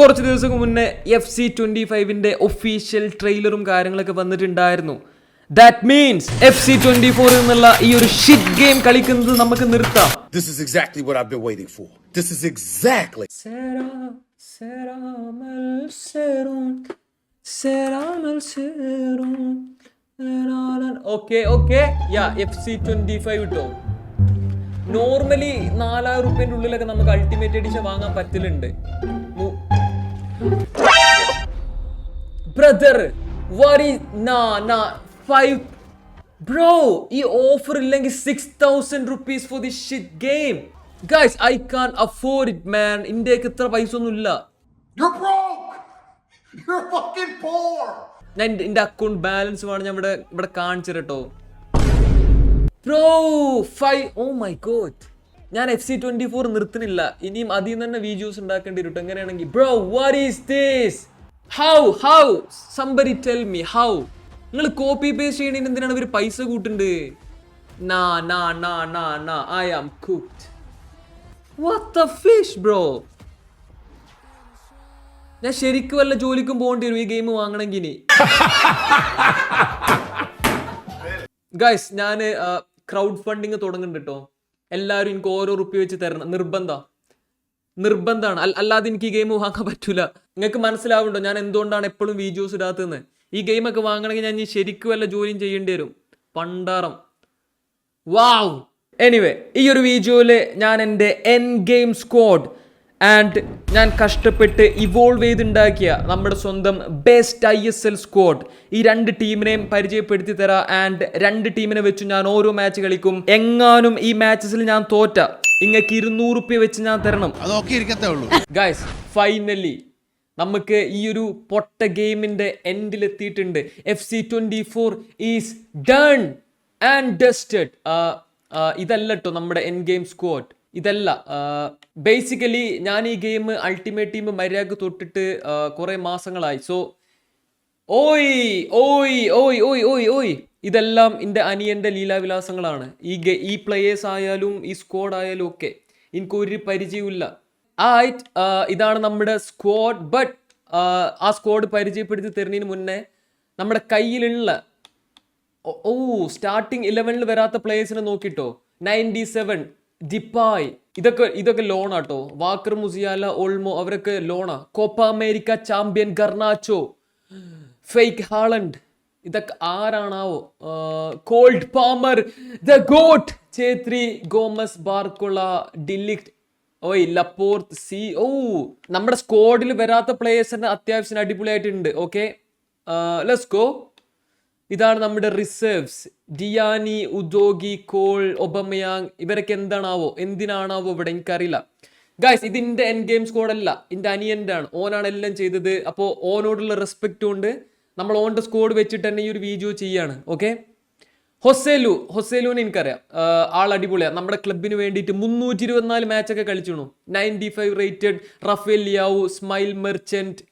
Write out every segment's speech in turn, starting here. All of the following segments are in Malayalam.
കുറച്ച് ദിവസം മുന്നേ എഫ് സി ട്വന്റി ഫൈവിന്റെ ഒഫീഷ്യൽ ട്രെയിലറും കാര്യങ്ങളൊക്കെ വന്നിട്ടുണ്ടായിരുന്നു. That means F C twenty four എന്നുള്ള ഈ ഒരു ഷിറ്റ് ഗെയിം കളിക്കുന്നത് നമുക്ക് നിർത്താം. This is exactly what I've been waiting for. This is exactly. Okay okay yeah F C twenty five കിട്ടോ നോർമലി നാലായിരം റുപ്യന്റെ ഉള്ളിലൊക്കെ നമുക്ക് അൾട്ടിമേറ്റ് എഡിഷൻ വാങ്ങാൻ പറ്റലുണ്ട്. ബ്രദർ വറി നാ നാ ഫൈവ് ബ്രോ ഈ ഓഫർ ഇല്ലെങ്കിൽ six thousand rupees for the shit game guys I can afford it man ഇന്ത്യയ്ക്ക് ഇത്ര പൈസ ഒന്നും ഇല്ല. Broke! You're fucking poor! ഞാൻ എന്റെ അക്കൗണ്ട് ബാലൻസ് വേണം ഞാൻ ഇവിടെ ഇവിടെ കാണിച്ചു കേട്ടോ bro five oh my god ഞാൻ എഫ് സി ട്വന്റി ഫോർ നിർത്തുന്നില്ല. ഇനിയും അതിൽ നിന്ന് തന്നെ വീഡിയോസ് ഉണ്ടാക്കേണ്ടി വരും. എങ്ങനെയാണെങ്കിൽ bro what is this how how somebody tell me how നിങ്ങൾ കോപ്പി പേസ്റ്റ് ചെയ്യണതിന് എന്തിനാണ് ഇവർ പൈസ കൂട്ടുണ്ട്? നാ നാ നാ നാ നാ I am cooked what the fish bro ഞാൻ ശരിക്കും വല്ല ജോലിക്കും പോകേണ്ടി വരും ഈ ഗെയിം വാങ്ങണമെങ്കിൽ ഗൈസ് ഞാൻ ക്രൗഡ് ഫണ്ടിങ് തുടങ്ങുന്നുണ്ട് കേട്ടോ എല്ലാവരും എനിക്ക് ഓരോ റുപ്യ വെച്ച് തരണം. നിർബന്ധം. നിർബന്ധമാണ്. അല്ലാതെ എനിക്ക് ഈ ഗെയിം വാങ്ങാൻ പറ്റൂല. നിങ്ങൾക്ക് മനസ്സിലാവുണ്ടോ? ഞാൻ എന്തുകൊണ്ടാണ് എപ്പോഴും വീഡിയോസ് ഇടാത്തതെന്ന്? ഈ ഗെയിമൊക്കെ വാങ്ങണമെങ്കിൽ ഞാൻ ഇനി ശരിക്കും വല്ല ജോലിയും ചെയ്യേണ്ടി വരും. പണ്ടാറം. വാവ് എനിവേ ഈ ഒരു വീഡിയോയിൽ ഞാൻ എന്റെ എൻ ഗെയിം സ്ക്വാഡ് ആൻഡ് ഞാൻ കഷ്ടപ്പെട്ട് ഇവോൾവ് ചെയ്തുണ്ടാക്കിയ നമ്മുടെ സ്വന്തം best I S L squad ഈ രണ്ട് ടീമിനെയും പരിചയപ്പെടുത്തി തരാം. ആൻഡ് രണ്ട് ടീമിനെ വെച്ച് ഞാൻ ഓരോ മാച്ച് കളിക്കും. എങ്ങാനും ഈ മാച്ചസിൽ ഞാൻ തോറ്റ. ഇങ്ങക്ക് ഇരുന്നൂറ് റുപ്യ വെച്ച് ഞാൻ തരണം. ഗൈസ് ഗായ്സ് ഫൈനലി നമുക്ക് ഈ ഒരു പൊട്ട ഗെയിമിന്റെ എൻഡിൽ എത്തിയിട്ടുണ്ട്. F C twenty four is done and dusted ഇതല്ല കേട്ടോ നമ്മുടെ എൻ ഗെയിം സ്ക്വാഡ് ഇതല്ല. ബേസിക്കലി ഞാൻ ഈ ഗെയിം അൾട്ടിമേറ്റ് ടീം മര്യാദയ്ക്ക് തൊട്ടിട്ട് കുറെ മാസങ്ങളായി. സോ ഓയ് ഓയ് ഓയ് ഓയ് ഓയ് ഓയ്. ഇതെല്ലാം എന്റെ അനിയന്റെ ലീലാവിലാസങ്ങളാണ്. ഈ ഗെ ഈ പ്ലേയേഴ്സ് ആയാലും ഈ സ്ക്വാഡ് ആയാലും ഒക്കെ എനിക്ക് ഒരു പരിചയമില്ല ആയിട്ട് ഇതാണ് നമ്മുടെ സ്ക്വാഡ് ബട്ട് ആ സ്ക്വാഡ് പരിചയപ്പെടുത്തി തരുന്നതിന് മുന്നേ നമ്മുടെ കയ്യിലുള്ള ഓ സ്റ്റാർട്ടിങ് ഇലവനിൽ വരാത്ത പ്ലേയേഴ്സിനെ നോക്കിട്ടോ. നയന്റി സെവൻ ഡിപ്പായ് ഇതൊക്കെ ഇതൊക്കെ ലോണാട്ടോ വാക്കർ മുസിയാല ഓൾമോ അവരൊക്കെ ലോണാ Copa America champion Garnacho fake Haaland ഇതൊക്കെ ആരാണാവോ? Cold Palmer the goat Chhetri Gomez Barcola de Ligt ഓയ് ലപ്പോർത്ത് സി ഓ നമ്മുടെ സ്ക്വാഡിൽ വരാത്ത പ്ലേയേഴ്സിന് അത്യാവശ്യം അടിപൊളിയായിട്ടുണ്ട്. ഓക്കെ ലെറ്റ്സ് ഗോ ഇതാണ് നമ്മുടെ റിസർവ്സ് ഡിയാനി ഉദോഗി കോൾ ഒബമയാങ് ഇവരൊക്കെ എന്താണാവോ? എന്തിനാണാവോ ഇവിടെ? എനിക്കറിയില്ല. ഗായ്സ് ഇതിന്റെ എൻ ഗെയിം സ്കോഡ് അല്ല. എന്റെ അനിയന്റെ ആണ് ഓനാണ് എല്ലാം ചെയ്തത്. അപ്പോൾ ഓനോടുള്ള റെസ്പെക്റ്റ് കൊണ്ട് നമ്മൾ ഓന്റെ സ്കോഡ് വെച്ചിട്ട് തന്നെ ഈ ഒരു വീഡിയോ ചെയ്യാണ്. ഓക്കെ ഹൊസേലു. ഹൊസേലുവിനെ എനിക്കറിയാം. ആൾ അടിപൊളിയാണ് നമ്മുടെ ക്ലബിന് വേണ്ടിയിട്ട് മുന്നൂറ്റി ഇരുപത്തിനാല് മാച്ചൊക്കെ കളിച്ചു ninety five rated Rafael Leao smile merchant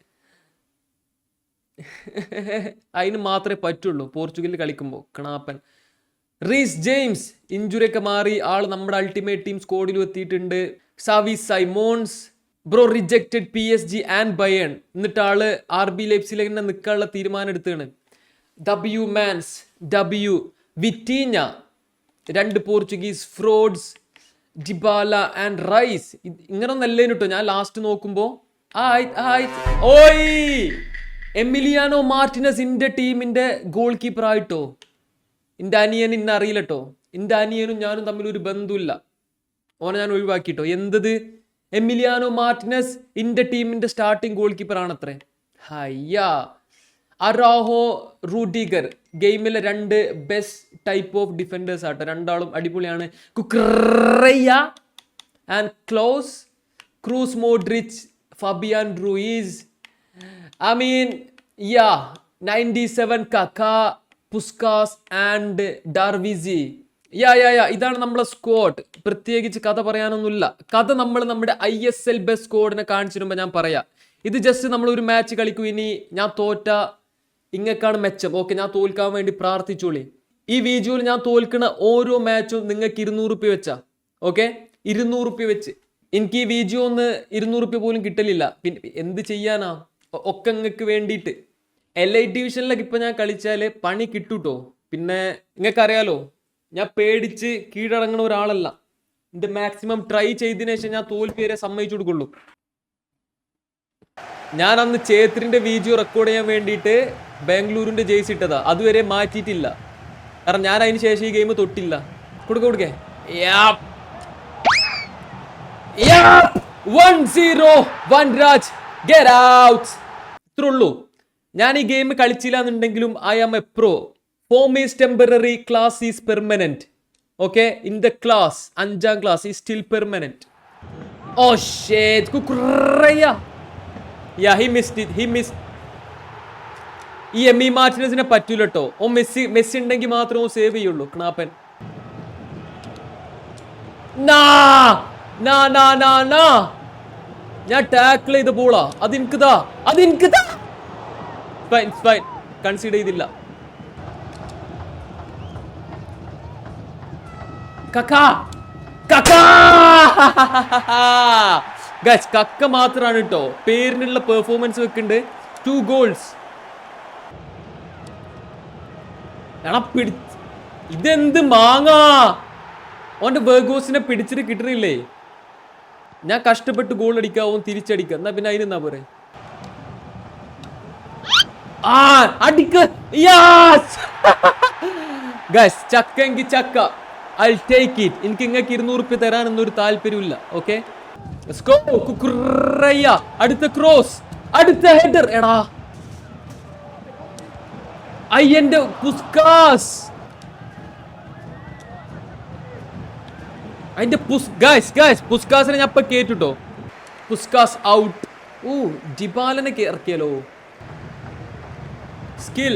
അതിന് മാത്രമേ പറ്റുള്ളൂ. പോർച്ചുഗലിൽ കളിക്കുമ്പോൾ കണാപ്പൻ. റീസ് ജെയിംസ് ഇഞ്ചുറി ഒക്കെ മാറി ആൾ നമ്മുടെ അൾട്ടിമേറ്റ് ടീം സ്കോഡിലും എത്തിയിട്ടുണ്ട്. Xavi Simons bro rejected P S G and Bayern എന്നിട്ട് ആൾ ആർ ബി ലൈപ്സിൽ തന്നെ നിൽക്കാനുള്ള തീരുമാനം എടുത്താണ്. ഡബ്ല്യു മാൻസ് ഡബ്ല്യു വിറ്റീഞ്ഞ രണ്ട് Portuguese frauds Dybala and Rice ഇങ്ങനെ നല്ലേനു കേട്ടോ ഞാൻ ലാസ്റ്റ് നോക്കുമ്പോൾ ഓയ്! എമിലിയാനോ മാർട്ടിനസ് ഇന്റെ ടീമിന്റെ ഗോൾ കീപ്പർ ആയിട്ടോ എന്റെ അനിയൻ ഇന്ന അറിയില്ലട്ടോ. എന്റെ അനിയനും ഞാനും തമ്മിൽ ഒരു ബന്ധമില്ല ഓനെ ഞാൻ ഒഴിവാക്കിട്ടോ. എന്തത്? എമിലിയാനോ മാർട്ടിനസ് ഇന്റെ ടീമിന്റെ സ്റ്റാർട്ടിംഗ് ഗോൾ കീപ്പർ ആണത്രേ ഹയ്യാ. അറാഹോ റൂഡിഗർ ഗെയിമിലെ രണ്ട് ബെസ്റ്റ് ടൈപ്പ് ഓഫ് ഡിഫൻഡേഴ്സ് ആട്ടോ. രണ്ടാളും അടിപൊളിയാണ്. Cucurella and Klose Kroos Modric Fabian Ruiz I yeah yeah, 97 Kaka Puskas and ഡാർവിസി യാ യാ യാ ഇതാണ് നമ്മളെ സ്ക്വാഡ് പ്രത്യേകിച്ച് കഥ പറയാനൊന്നുമില്ല. കഥ നമ്മൾ നമ്മുടെ ഐ എസ് എൽ ബെസ്റ്റ് സ്ക്വാഡിനെ കാണിച്ചിരുമ്പോൾ ഞാൻ പറയാം. ഇത് ജസ്റ്റ് നമ്മൾ ഒരു മാച്ച് കളിക്കും. ഇനി ഞാൻ തോറ്റ ഇങ്ങക്കാണ് മെച്ചം. ഓക്കെ ഞാൻ തോൽക്കാൻ വേണ്ടി പ്രാർത്ഥിച്ചോളി. ഈ വീജുവിൽ ഞാൻ തോൽക്കുന്ന ഓരോ മാച്ചും നിങ്ങൾക്ക് ഇരുന്നൂറ് റുപ്യ വെച്ചാ. ഓക്കെ ഇരുന്നൂറ് റുപ്യ വെച്ച്. എനിക്ക് ഈ വീജിയോ ഒന്ന് ഇരുന്നൂറ് റുപ്യ പോലും കിട്ടലില്ല. പിന്നെ എന്ത് ചെയ്യാനാ? ഒക്കെ നിങ്ങൾക്ക് വേണ്ടിയിട്ട് എൽ ഐ ഡിവിഷനിലൊക്കെ ഇപ്പം ഞാൻ കളിച്ചാൽ പണി കിട്ടൂട്ടോ. പിന്നെ നിങ്ങൾക്കറിയാലോ ഞാൻ പേടിച്ച് കീഴടങ്ങുന്ന ഒരാളല്ല. എന്റെ മാക്സിമം ട്രൈ ചെയ്തതിനു ശേഷം ഞാൻ തോൽവി വരെ സമ്മതിച്ചു കൊടുക്കുള്ളൂ. ഞാൻ അന്ന് ചേത്രിന്റെ വീഡിയോ റെക്കോർഡ് ചെയ്യാൻ വേണ്ടിയിട്ട് ബാംഗ്ലൂരിന്റെ ജേഴ്സി ഇട്ടതാ. അതുവരെ മാറ്റിയിട്ടില്ല. കാരണം ഞാൻ അതിന് ശേഷം ഈ ഗെയിം തൊട്ടില്ല. കൊടുക്ക കൊടുക്കേ. One zero one Raj get out ഇത്രയുള്ളൂ ഞാൻ ഈ ഗെയിം കളിച്ചില്ല എന്നുണ്ടെങ്കിലും I am a pro form is temporary class is permanent okay in the class അഞ്ചാം class is still permanent oh ഷേജ് Cucurella. Yeah he missed it he miss ഈ എം ഇ മാർട്ടിനസിനെ പറ്റൂല കേട്ടോ ഓ മെസ്സി മെസ്സി ഉണ്ടെങ്കിൽ മാത്രമേ ഓ സേവ് ചെയ്യുള്ളൂ ക്നാപ്പൻ നാ! നാ നാ നാ നാ! ഞാൻ ടാക്കിൾ ചെയ്ത ബോളാ അത് എനിക്കിതാ അത് എനിക്കിതാ ഫൈൻ ഫൈൻ കൺസിഡർ ചെയ്തില്ല. കക്കാ. കക്കാ. ഗസ് കക്ക മാത്രമാണ് കേട്ടോ പേരിനുള്ള പെർഫോമൻസ് വെക്കുന്നുണ്ട് ടു ഗോൾസ് എടാ പിടി ഇതെന്ത് മാങ്ങ? ഓന്റെ ബേഗോസിനെ പിടിച്ചിട്ട് കിട്ടണില്ലേ? ഞാൻ കഷ്ടപ്പെട്ട് ഗോൾ അടിക്കാവും ഓൻ തിരിച്ചടിക്കാം. എന്നാ പിന്നെ അതിനെന്നാ പോരെ? ആ അടിക്ക്. ഗസ് ചക്കെങ്കി ചക്ക. ഐ ടേക്ക് ഇറ്റ് എനിക്ക് ഇങ്ങക്ക് ഇരുന്നൂറ് റുപ്യ തരാനൊന്നും ഒരു താല്പര്യമില്ല ഓക്കെ അടുത്ത ക്രോസ് അടുത്ത ഹെഡർ എടാ. അയ്യന്റെ പുസ്കാസ്. അതിന്റെ പുസ് ഗായ്സ് പുസ്കാസിനെ ഞാൻ ഇപ്പൊ കേട്ടിട്ടോ? പുസ്കാസ് ഔട്ട് ഓ ജിബാലനെ ഇറക്കിയല്ലോ skill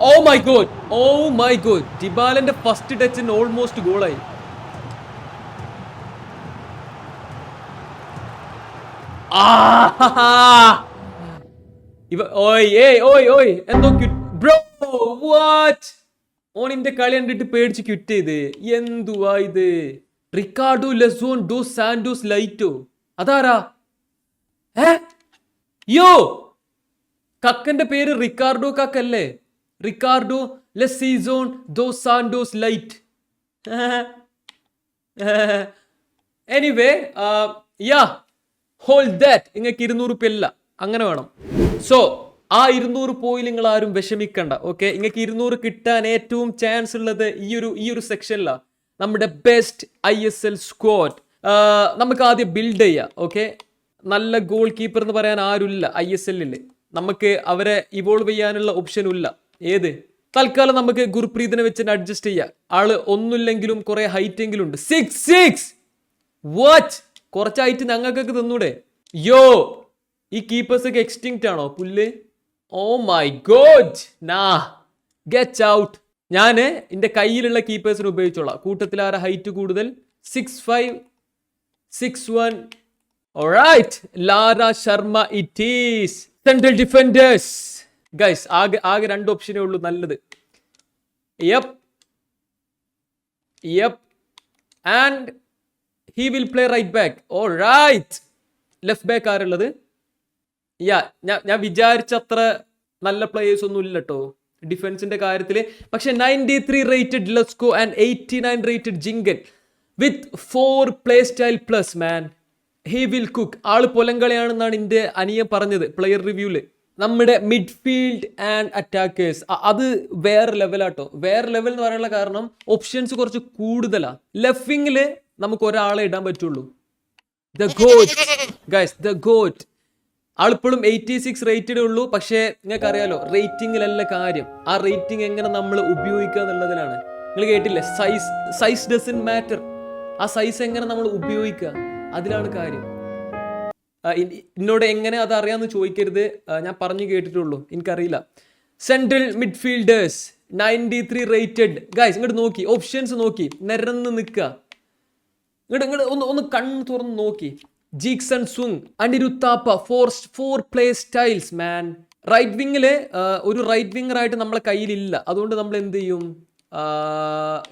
oh my god oh my god ജിബാലന്റെ first ടച്ചിന് ഓൾമോസ്റ്റ് ഗോളായി ഇവ ഓയ് ഏയ് ഓയ് ഓയ് എന്തോ ബ്രോ ഓൺ ഓണിന്റെ കളി കണ്ടിട്ട് പേടിച്ച് ക്വിറ്റ് ചെയ്ത്. എന്തുവാ ഇത്? റിക്കാർഡോ ലെസോൺ ഡോ സാൻഡോസ് ലൈറ്റോ അതാരാ? യോ കക്കന്റെ പേര് Ricardo കക്കല്ലേ? Ricardo Izecson dos Santos Leite anyway yeah whole that നിങ്ങൾക്ക് ഇരുന്നൂറ് പേരില്ല അങ്ങനെ വേണം. സോ ആ ഇരുന്നൂറ് പോയി നിങ്ങൾ ആരും വിഷമിക്കണ്ട ഓക്കെ നിങ്ങൾക്ക് ഇരുന്നൂറ് കിട്ടാൻ ഏറ്റവും ചാൻസ് ഉള്ളത് ഈ ഒരു ഈ ഒരു സെക്ഷനിലാണ് നമ്മുടെ best I S L squad നമുക്ക് ആദ്യം ബിൽഡ് ചെയ്യാം ഓക്കെ നല്ല ഗോൾ കീപ്പർ എന്ന് പറയാൻ ആരുമില്ല ഐ എസ് എല്ലിൽ നമുക്ക് അവരെ ഇവോൾവ് ചെയ്യാനുള്ള ഓപ്ഷനും ഇല്ല. ഏത്? തൽക്കാലം നമുക്ക് ഗുർപ്രീതിനെ വെച്ച് അഡ്ജസ്റ്റ് ചെയ്യാം. ആൾ ഒന്നുമില്ലെങ്കിലും കുറെ ഹൈറ്റ് എങ്കിലും ഉണ്ട്. സിക്സ് സിക്സ് വാച്ച് കുറച്ച് ഹൈറ്റ് ഞങ്ങൾക്കൊക്കെ തിന്നൂടെ? യോ ഈ കീപ്പേഴ്സ് ഒക്കെ എക്സ്റ്റിങ്ക്റ്റ് ആണോ പുല്ല്? ഓ മൈ ഗോഡ് നാ ഗെറ്റ് ഔട്ട് ഞാൻ എന്റെ കയ്യിലുള്ള കീപ്പേഴ്സിനെ ഉപയോഗിച്ചോളാം. കൂട്ടത്തിൽ ആരെ ഹൈറ്റ് കൂടുതൽ six five six one alright Lara Sharma it is central defenders guys ആകെ ആകെ രണ്ട് ഓപ്ഷനേ ഉള്ളൂ നല്ലത്. Yup yup and he will play right back oh right left back ആരുള്ളത്? യാ ഞാൻ ഞാൻ വിചാരിച്ചത്ര നല്ല പ്ലേയേഴ്സ് ഒന്നും ഇല്ല കേട്ടോ ഡിഫൻസിന്റെ കാര്യത്തിൽ പക്ഷെ ninety three rated Lesko and eighty nine rated Jhingan with four play style plus man he will cook all പൊലങ്കളിയാണെന്നാണ് എന്റെ അനിയൻ പറഞ്ഞത് പ്ലെയർ റിവ്യൂൽ നമ്മുടെ മിഡ്ഫീൽഡ് ആൻഡ് അറ്റാക്കേഴ്സ് അത് വേറെ ലെവലാട്ടോ വേറെ ലെവൽ എന്ന് പറയാനുള്ള കാരണം ഓപ്ഷൻസ് കുറച്ച് കൂടുതലാണ് ലെഫ്റ്റ് വിങ്ങിൽ നമുക്ക് ഒരാളെ ഇടാൻ പറ്റുള്ളൂ. The goat guys the goat ആളിപ്പോഴും eighty six rated ഉള്ളൂ. പക്ഷേ നിങ്ങൾക്ക് അറിയാലോ റേറ്റിംഗിലല്ല കാര്യം. ആ റേറ്റിംഗ് എങ്ങനെ നമ്മൾ ഉപയോഗിക്കുക എന്നുള്ളതിലാണ്. നിങ്ങൾ കേട്ടില്ലേ? സൈസ് സൈസ് ഡസൻ മാറ്റർ ആ സൈസ് എങ്ങനെ നമ്മൾ ഉപയോഗിക്കുക? അതിലാണ് കാര്യം. എന്നോട് എങ്ങനെ അത് ചോദിക്കരുത്. ഞാൻ പറഞ്ഞു കേട്ടിട്ടുള്ളൂ. എനിക്കറിയില്ല. Central midfielders ninety three rated guys ഇങ്ങോട്ട് നോക്കി. ഓപ്ഷൻസ് നോക്കി. നിരന്ന് നിൽക്കുക. ഇങ്ങോട്ട് ഇങ്ങോട്ട് ഒന്ന് ഒന്ന് കണ്ണ് തുറന്ന് നോക്കി. ജീക്സൺ സുങ് അനിരുത്താപ്പ ഫോർസ്റ്റ് four play styles man right വിങ്ങിൽ ഒരു റൈറ്റ് വിങ്ങർ ആയിട്ട് നമ്മളെ കയ്യിലില്ല. അതുകൊണ്ട് നമ്മൾ എന്ത് ചെയ്യും?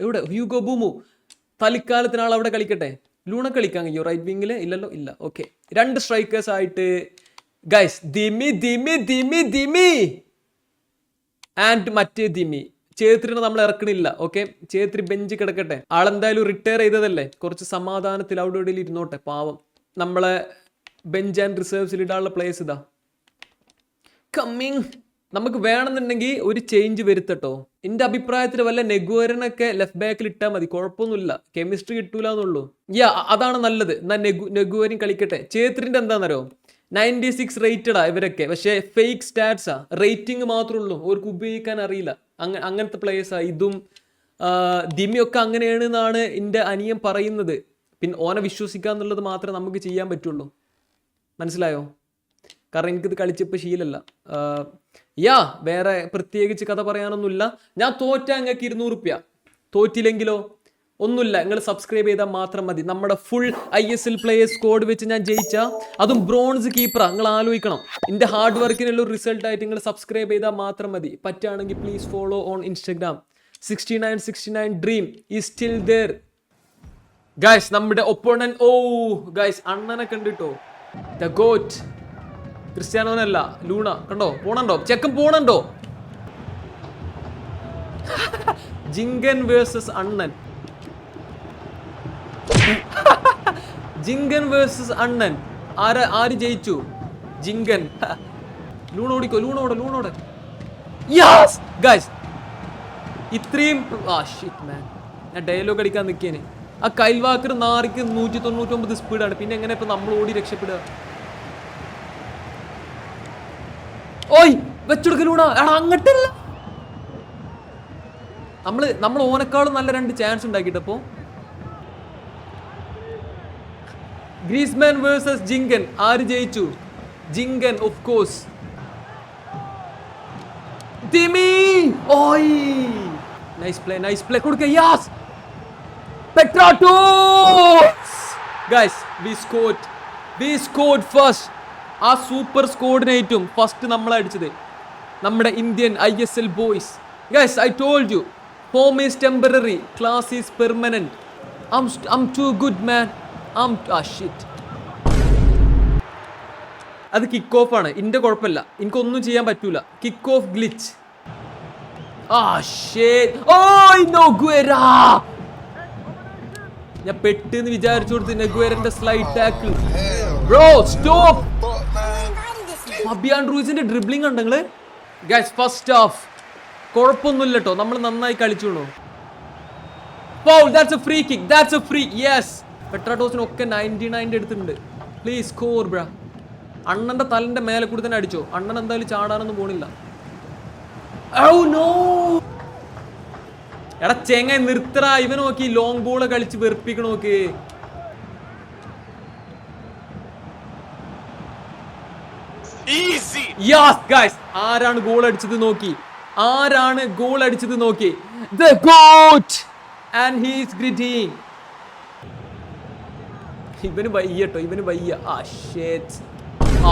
ഇവിടെ ഹ്യൂഗോ ബൂമു തൽക്കാലത്തിനാൾ അവിടെ കളിക്കട്ടെ. ലൂണ കളിക്കാൻ കഴിയോ? റൈറ്റ് വിങ്ങിൽ ഇല്ലല്ലോ? ഇല്ല. ഓക്കെ രണ്ട് സ്ട്രൈക്കേഴ്സ് ആയിട്ട്. Guys Dimi Dimi Dimi Dimi and മറ്റേ ദിമി ചേത്രിനെ നമ്മൾ ഇറക്കണില്ല. ഓക്കെ ചേത്രി ബെഞ്ച് കിടക്കട്ടെ. ആളെന്തായാലും റിട്ടയർ ചെയ്തതല്ലേ? കുറച്ച് സമാധാനത്തിൽ അവിടെ ഇവിടെ ഇരുന്നോട്ടെ പാവം. നമ്മളെ ബെഞ്ച് ആൻഡ് റിസർവ്സിൽ ഇടാനുള്ള പ്ലേസ് ഇതാ. കമ്മിങ് നമുക്ക് വേണമെന്നുണ്ടെങ്കിൽ ഒരു ചേഞ്ച് വരുത്തട്ടോ. എന്റെ അഭിപ്രായത്തിൽ വല്ല നെഗുവരനൊക്കെ ലെഫ്റ്റ് ബാക്കിൽ ഇട്ടാൽ മതി. കുഴപ്പമൊന്നുമില്ല. കെമിസ്ട്രി കിട്ടൂല എന്നുള്ളൂ യാ അതാണ് നല്ലത്. എന്നാ നെഗു നെഗുവരൻ കളിക്കട്ടെ. ചേത്രിന്റെ എന്താണെന്നറിയോ നയന്റി സിക്സ് റേറ്റഡാ ഇവരൊക്കെ. പക്ഷേ ഫേക്ക് സ്റ്റാറ്റ്സാ റേറ്റിംഗ് മാത്രമേ ഉള്ളൂ അവർക്ക് ഉപയോഗിക്കാൻ അറിയില്ല. അങ്ങ അങ്ങനത്തെ പ്ലേയേഴ്സാ ഇതും ദിമിയൊക്കെ അങ്ങനെയാണ് എന്നാണ് എന്റെ അനിയൻ പറയുന്നത്. പിന്നെ ഓനെ വിശ്വസിക്കുക എന്നുള്ളത് മാത്രമേ നമുക്ക് ചെയ്യാൻ പറ്റുള്ളൂ. മനസ്സിലായോ? കാരണം എനിക്കിത് കളിച്ചപ്പോൾ ശീലമല്ല ആഹ് യാ വേറെ പ്രത്യേകിച്ച് കഥ പറയാനൊന്നുമില്ല. ഞാൻ തോറ്റ അങ്ങക്ക് ഇരുന്നൂറ് റുപ്യ തോറ്റില്ലെങ്കിലോ? ഒന്നുമില്ല. നിങ്ങൾ സബ്സ്ക്രൈബ് ചെയ്താൽ മാത്രം മതി. നമ്മുടെ full I S L players squad വെച്ച് ഞാൻ ജയിച്ച അതും ബ്രോൺസ് കീപ്പറാ നിങ്ങൾ ആലോചിക്കണം. എന്റെ ഹാർഡ് വർക്കിനുള്ള ഒരു റിസൾട്ട് ആയിട്ട് നിങ്ങൾ സബ്സ്ക്രൈബ് ചെയ്താൽ മാത്രം മതി. പറ്റുകയാണെങ്കിൽ please follow on Instagram sixty nine sixty nine dream is still there guys നമ്മുടെ ഒപ്പോണൻ ഓ ഗൈസ് അണ്ണനെ കണ്ടിട്ടോ? ദ ഗോറ്റ് ക്രിസ്ത്യാനോനല്ല ലൂണ. കണ്ടോ? പോണണ്ടോ? ചെക്കൻ പോണണ്ടോ? ജിങ്കൻ വേഴ്സസ് അണ്ണൻ. ജിങ്കൻ വേഴ്സസ് അണ്ണൻ. ആര് ആര് ജയിച്ചു? ജിങ്കൻ. ലൂണ ഓടിക്കോ ലൂണോടെ ലൂണോടെ യാസ് ഇത്രയും ആ ഷിറ്റ് മാൻ ഞാൻ ഡയലോഗ് അടിക്കാൻ നിൽക്കേന് ആ കൈൽവാക്കർ നാറിക്ക് നൂറ്റി തൊണ്ണൂറ്റൊമ്പത് സ്പീഡാണ്. പിന്നെ എങ്ങനെ ഇപ്പൊ നമ്മൾ ഓടി രക്ഷപ്പെടുക? ഓയ് വെച്ചെടുക്കലൂടാ. എടാ അങ്ങട്ടല്ല. നമ്മൾ നമ്മൾ ഓനക്കാളും നല്ല രണ്ട് ചാൻസ് ഉണ്ടാക്കിട്ടപ്പോ ഗ്രീസ്മാൻ വേഴ്സസ് ജിങ്കൻ. ആര് ജയിച്ചു? ജിങ്കൻ ഓഫ് കോഴ്സ് ദിമി ഓയ്! നൈസ് പ്ലേ നൈസ് പ്ലേ കൊടുക്കേ yes! Petratos guys we scored we scored first ആ സൂപ്പർ സ്കോഡിനേറ്റും ഫസ്റ്റ് നമ്മൾ അടിച്ചത്. നമ്മുടെ Indian I S L boys guys I told you home is temporary class is permanent I'm I'm too good man I'm a shit അത് കിക്ക് ഓഫ് ആണ്. എന്റെ കുഴപ്പമില്ല. എനിക്കൊന്നും ചെയ്യാൻ പറ്റൂല. കിക്ക് ഓഫ് ഗ്ലിച്ച് ആ ഷേ ഓ നോ നൊഗുവേര ഞാൻ പെട്ടെന്ന് വിചാരിച്ചു കൊടുത്ത് നെഗുവേരന്റെ slide tackle bro stop Fabian റൂസിന്റെ dribbling ഉണ്ടെങ്കിൽ ഗൈസ് ഫസ്റ്റ് ഹാഫ് കുഴപ്പമൊന്നുമില്ല കേട്ടോ നമ്മൾ നന്നായി കളിച്ചോളൂ foul that's a free kick that's a free yes പെട്രാട്ടോസിന് ഒക്കെ നയന്റി നയന്റെ എടുത്തിട്ടുണ്ട് പ്ലീസ് സ്കോർ ബ്രാ അണ്ണന്റെ തലന്റെ മേലെ കൂടി തന്നെ അടിച്ചോ. അണ്ണൻ എന്തായാലും ചാടാനൊന്നും പോണില്ല. ഔ നോ എടാ ചെങ്ങ നിർത്തറ ഇവ നോക്കി ലോങ് ബോൾ കളിച്ച് വെറുപ്പിക്കണ നോക്ക്. ആരാണ് ഗോൾ അടിച്ചത് നോക്കി? ആരാണ് ഗോൾ അടിച്ചത് നോക്കി? The goat and he's gritting ഇവന് വയ്യട്ടോ ഇവന് വയ്യ. ആ ഷേറ്റ്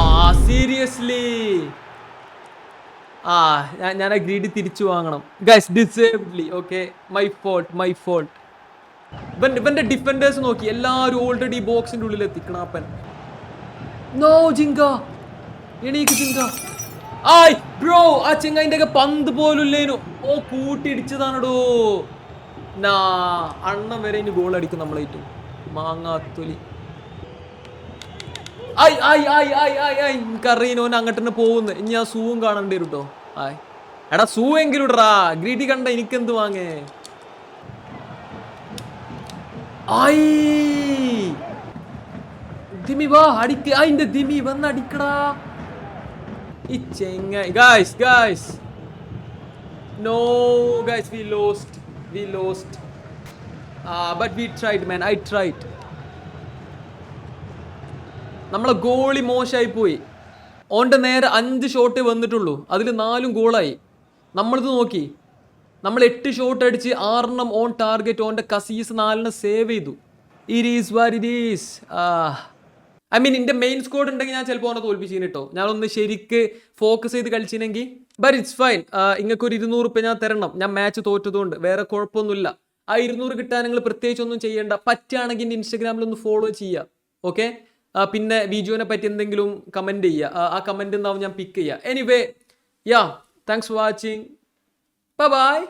ആ സീരിയസ്ലി ആ ഞാൻ ഞാൻ ആ ഗ്രീഡി തിരിച്ചു വാങ്ങണം. Guys ഡിസേബ്ഡ്ലി okay my fault my fault ഇവൻ ഇവന്റെ ഡിഫൻഡേഴ്സ് നോക്കി എല്ലാവരും ഓൾറെഡി ബോക്സിന്റെ ഉള്ളിൽ എത്തിക്കണപ്പൻ നോ ജിങ്ക. എണീക്ക് ജിങ്ക. ആയ് ബ്രോ ആ ചെങ്ങായിന്റെ ഒക്കെ പന്ത് പോലും ഇല്ലേനു. ഓ കൂട്ടിയിടിച്ചതാണടോ. നാ അണ്ണം വരെ ഇനി ഗോൾ അടിക്കും നമ്മളേറ്റു മാങ്ങാത്തൊലി. I I I I I I കറീനോൻ അങ്ങോട്ട് പോകുന്നു. ഇനി ആ സൂവും കാണേണ്ടി വരും കേട്ടോ ആയ്. എടാ സൂ എങ്കിലും ഇടറാ ഗ്രീഡി കണ്ട എനിക്കെന്ത് വാങ്ങേ? ഐ. ദിമി വാ അടിക്ക്. അതിന്റെ ദിമി വന്ന് അടിക്കടാ. ഈ ചെങ്ങ. Guys guys no guys we lost we lost but we tried man I tried നമ്മളെ ഗോളി മോശമായി പോയി ഓന്റെ നേരെ അഞ്ച് ഷോട്ടേ വന്നിട്ടുള്ളൂ. അതിൽ നാലും ഗോളായി നമ്മളിത് നോക്കി. നമ്മൾ എട്ട് ഷോട്ട് അടിച്ച് ആറെണ്ണം ഓൺ ടാർഗറ്റ് ഓന്റെ കസീസ് നാലെണ്ണം സേവ് ചെയ്തു. Is war is I mean എന്റെ മെയിൻ സ്കോഡ് ഉണ്ടെങ്കിൽ ഞാൻ ചിലപ്പോൾ ഓനെ തോൽപ്പിച്ചിന് കേട്ടോ ഞാനൊന്ന് ശരിക്ക് ഫോക്കസ് ചെയ്ത് കളിച്ചിനെങ്കിൽ ബട്ട് ഇറ്റ്സ് ഫൈൻ നിങ്ങൾക്ക് ഒരു ഇരുന്നൂറ് റുപ്യ ഞാൻ തരണം. ഞാൻ മാച്ച് തോറ്റതുകൊണ്ട്. വേറെ കുഴപ്പമൊന്നുമില്ല. ആ ഇരുന്നൂറ് കിട്ടാൻ നിങ്ങൾ പ്രത്യേകിച്ചൊന്നും ചെയ്യേണ്ട. പറ്റുകയാണെങ്കിൽ എന്റെ ഇൻസ്റ്റാഗ്രാമിൽ ഒന്ന് ഫോളോ ചെയ്യുക. ഓക്കെ പിന്നെ വിജുവിനെ പറ്റി എന്തെങ്കിലും കമന്റ് ചെയ്യുക. ആ- കമന്റ് ഉണ്ടാവും ഞാൻ പിക്ക് ചെയ്യുക anyway yeah thanks for watching bye